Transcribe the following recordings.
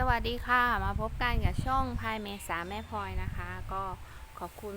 สวัสดีค่ะ มาพบกันกับช่องพายเมษาแม่พลอยนะคะ ก็ขอบคุณ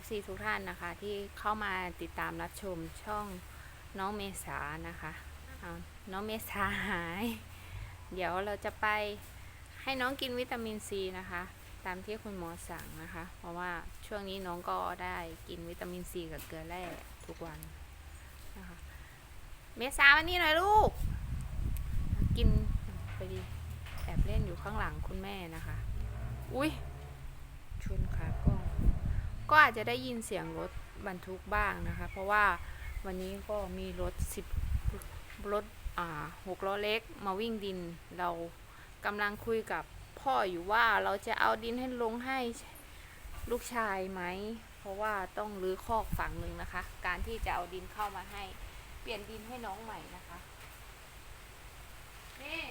FC ทุกท่านนะคะ ที่เข้ามาติดตามรับชมช่องน้องเมษานะคะเอาน้องเมษาหาย เดี๋ยวเราจะไปให้น้องกินวิตามินซีนะคะ ตามที่คุณหมอสั่งนะคะ เพราะว่าช่วงนี้น้องก็ได้กินวิตามินซีกับเกลือแร่ทุกวันนะคะเมษาวันนี้หน่อยลูก กินไปดี อบเล่นอยู่ข้างหลังคุณแม่นะคะ อุ้ยชนขากล้อง ก็อาจจะได้ยินเสียงรถบรรทุกบ้างนะคะ เพราะว่าวันนี้ก็มีรถสิบรถอ่าหกล้อเล็กมาวิ่งดิน เรากำลังคุยกับพ่ออยู่ว่าเราจะเอาดินให้ลงให้ลูกชายไหม เพราะว่าต้องรื้อคอกฝั่งหนึ่งนะคะ การที่จะเอาดินเข้ามาให้ เปลี่ยนดินให้น้องใหม่นะคะ นี่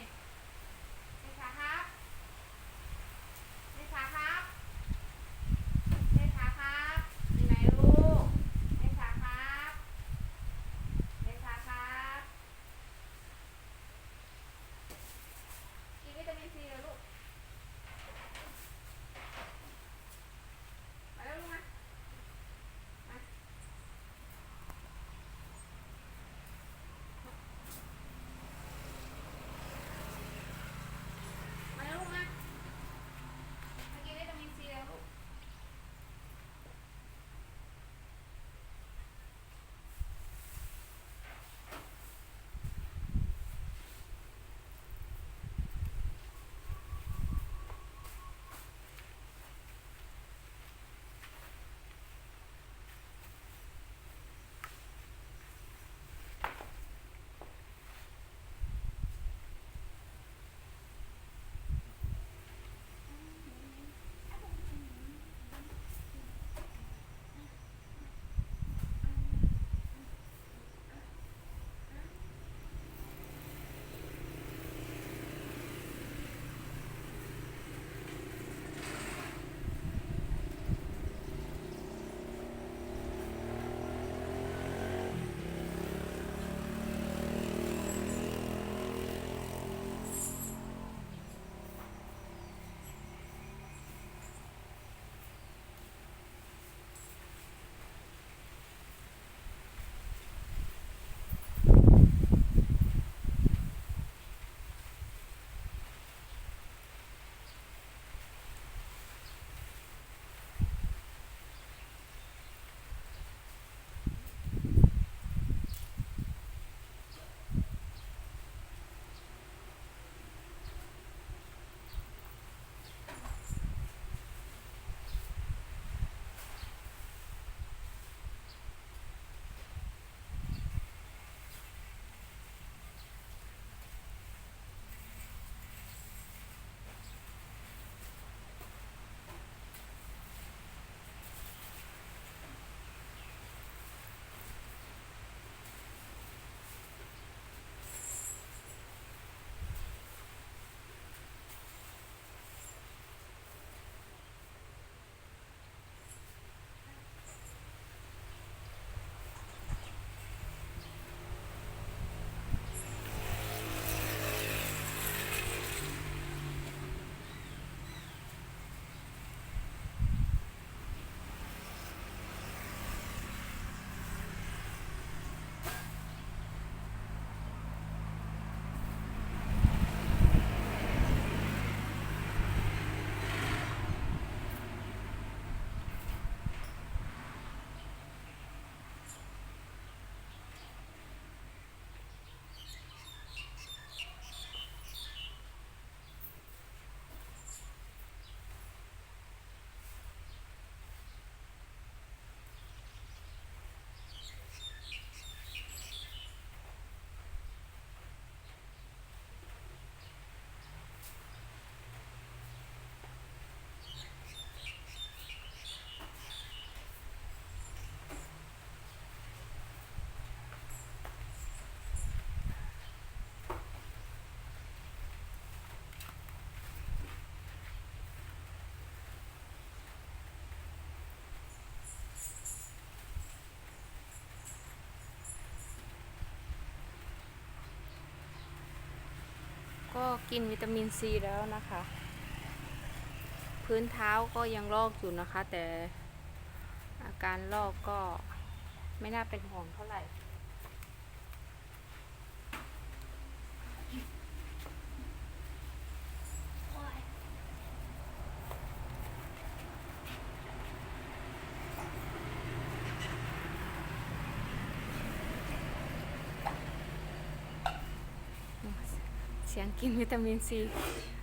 ก็กินวิตามินซีแล้วนะคะ พื้นเท้าก็ยังลอกอยู่นะคะ แต่อาการลอกก็ไม่น่าเป็นห่วงเท่าไหร่ เสียงกินวิตามินซี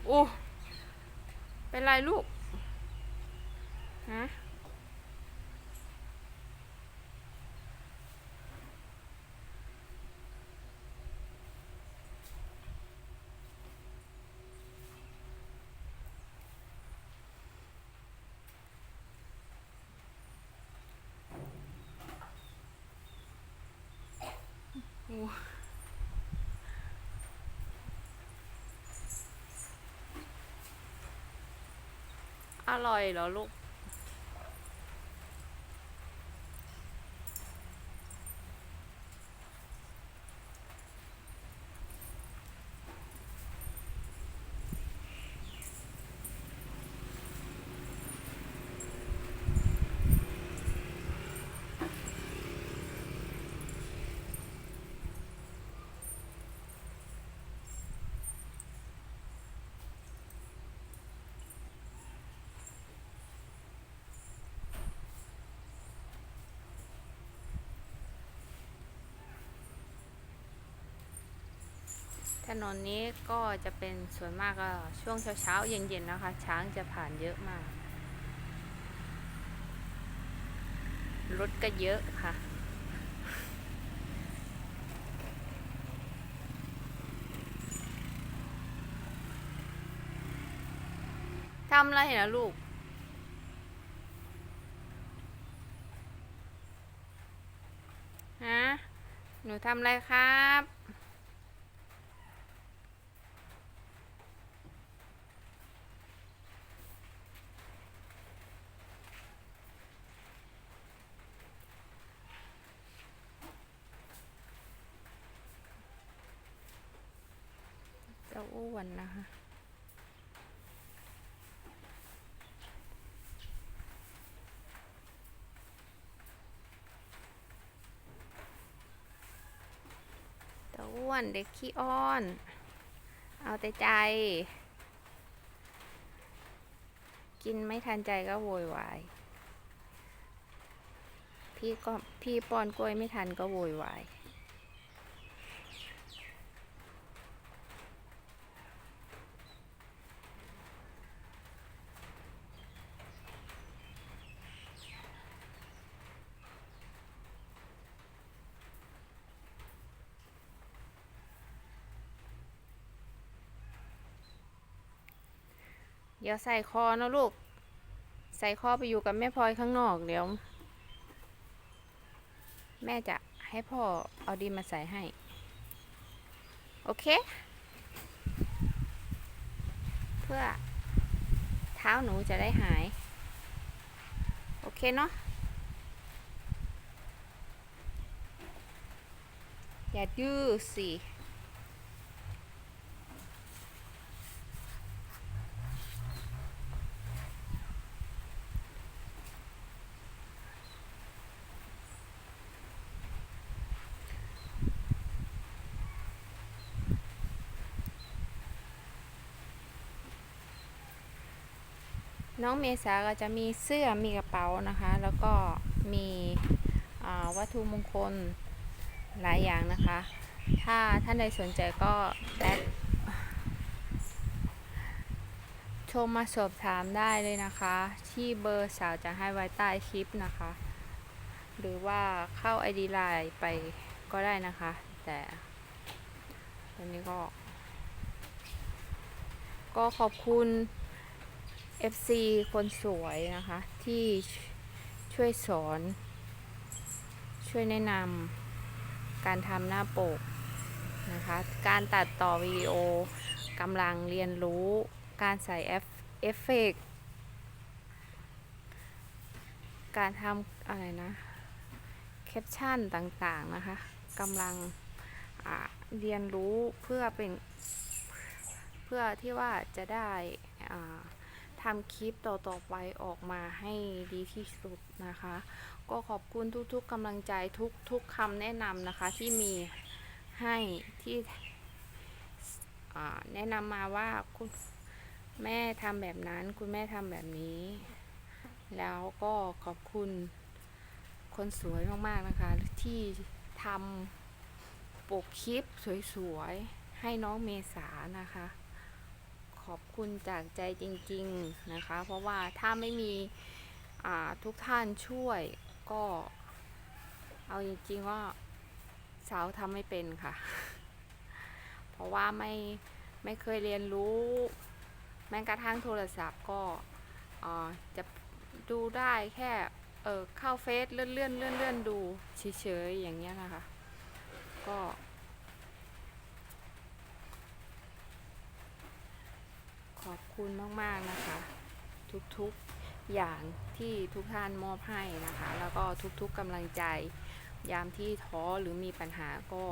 โอ้เป็นไรลูกฮะโอ้ อร่อยเหรอลูก ถนนนี้ก็จะเป็นส่วนมากก็ช่วงเช้าๆเย็นๆนะคะ ช้างจะผ่านเยอะมาก รถก็เยอะค่ะ ทำอะไรนะลูกฮะหนูทำอะไรครับ อ้วนนะคะเจ้าอ้วนเด็กขี้อ้อน เอาแต่ใจ กินไม่ทันใจก็โวยวาย พี่ก็พี่ป้อนกล้วยไม่ทันก็โวยวาย ดี๋ยวใส่คอนะลูก ใส่คอไปอยู่กับแม่พลอยข้างนอกเดี๋ยว แม่จะให้พ่อเอาดินมาใส่ให้ โอเค เพื่อเท้าหนูจะได้หาย โอเคเนาะอย่าดื้อสิ น้องเมษาก็จะมีเสื้อมีกระเป๋านะคะ แล้วก็มีวัตถุมงคลหลายอย่างนะคะ ถ้าท่านใดสนใจก็แอดโทรมาสอบถามได้เลยนะคะ ที่เบอร์สาวจะให้ไว้ใต้คลิปนะคะ หรือว่าเข้า ID ไลน์ไปก็ได้นะคะ แต่ตอนนี้ก็ ก็ขอบคุณ FC คนสวยนะคะ ที่ช่วยสอน ช่วยแนะนำการทำหน้าปกนะคะ การตัดต่อวิดีโอกำลังเรียนรู้การใส่เอฟเอฟเฟกต์การทำอะไรนะแคปชั่นต่างๆนะคะกำลังเรียนรู้เพื่อเป็น เพื่อที่ว่าจะได้อ่า ทำคลิปต่อๆไปออกมาให้ดีที่สุดนะคะ ก็ขอบคุณทุกๆกำลังใจทุกๆคำแนะนำนะคะที่มีให้ที่แนะนำมาว่าคุณแม่ทำแบบนั้น คุณแม่ทำแบบนี้ แล้วก็ขอบคุณคนสวยมากๆนะคะ ที่ทำปกคลิปสวยๆ ให้น้องเมษานะคะ ขอบคุณจากใจจริง ๆ นะคะ เพราะว่าถ้าไม่มีทุกท่านช่วยก็ เอาจริงๆว่าสาวทำไม่เป็นค่ะ เพราะว่าไม่ไม่เคยเรียนรู้ แม้กระทั่งโทรศัพท์ก็จะดูได้แค่เออเข้าเฟซเลื่อนเลื่อนเลื่อนเลื่อนดูเฉยๆอย่างเงี้ยนะคะ ก็ ขอบคุณมากๆนะคะ ทุกๆอย่างที่ทุกท่านมอบให้นะคะ แล้วก็ทุกๆกำลังใจ ยามที่ท้อหรือมีปัญหาก็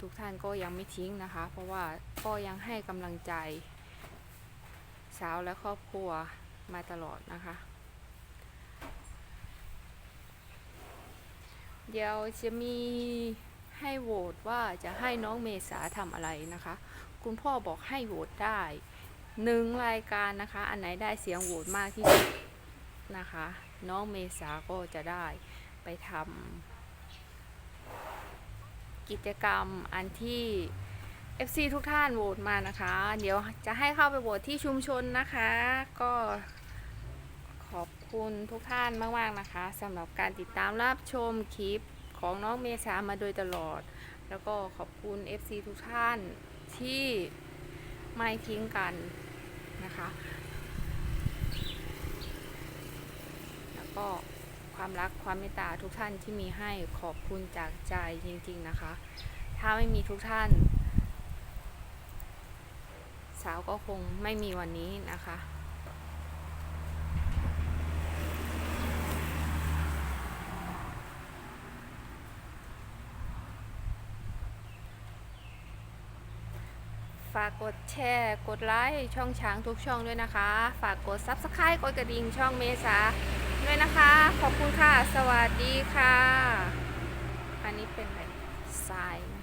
ทุกท่านก็ยังไม่ทิ้งนะคะ เพราะว่าก็ยังให้กำลังใจ สาวและครอบครัวมาตลอดนะคะ เดี๋ยวจะมีให้โหวตว่าจะให้น้องเมษาทำอะไรนะคะ คุณพ่อบอกให้โหวตได้ หนึ่งรายการนะคะ อันไหนได้เสียงโหวตมากที่สุดนะคะ น้องเมษาก็จะได้ไปทำกิจกรรมอันที่ FC ทุกท่านโหวตมานะคะ เดี๋ยวจะให้เข้าไปโหวตที่ชุมชนนะคะ ก็ขอบคุณทุกท่านมาก ๆ นะคะสำหรับการติดตามรับชมคลิปของน้องเมษามาโดยตลอด แล้วก็ขอบคุณ FC ทุกท่านที่ ไม่ทิ้งกันนะคะ แล้วก็ความรักความเมตตาทุกท่านที่มีให้ขอบคุณจากใจจริงๆนะคะ ถ้าไม่มีทุกท่าน สาวก็คงไม่มีวันนี้นะคะ ฝากกดแชร์กดไลค์ช่องช้างทุกช่องด้วยนะคะ ฝากกด Subscribe กดกระดิ่งช่องเมษาด้วยนะคะ ขอบคุณค่ะ สวัสดีค่ะ อันนี้เป็นอะไรทราย